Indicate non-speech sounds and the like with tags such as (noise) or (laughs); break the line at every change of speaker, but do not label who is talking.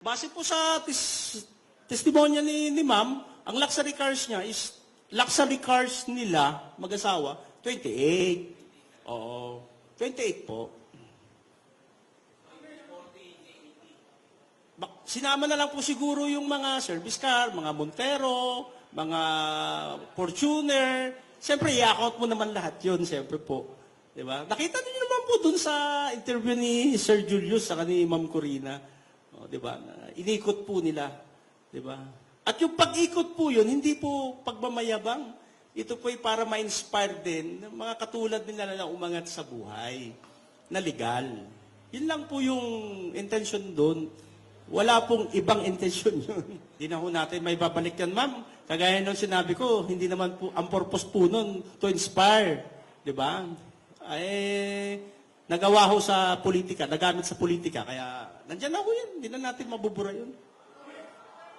Base po sa tis, testimonya ni, ni ma'am, ang luxury cars niya is, luxury cars nila, mag-asawa, 28. Oo, 28 po. Sinama na lang po siguro yung mga service car, mga Montero, mga Fortuner. Siyempre, i-account mo naman lahat yun, siyempre po. Di ba? Nakita niyo naman po dun sa interview ni Sir Julius sa ni Ma'am Corina. O, di ba? Inikot po nila. Di ba? At yung pag-ikot po yun, hindi po pagmamayabang. Ito po ay para ma-inspire din ng mga katulad nila na umangat sa buhay na legal. Yun lang po yung intention doon. Wala pong ibang (laughs) intention yun. Hindi na ho natin may babalik yan, ma'am. Kagaya nung sinabi ko, hindi naman po, ang purpose po nun, to inspire. Di ba? Ay, nagawa ho sa politika, nagamit sa politika. Kaya, nandyan na ho yan. Hindi na natin mabubura yun.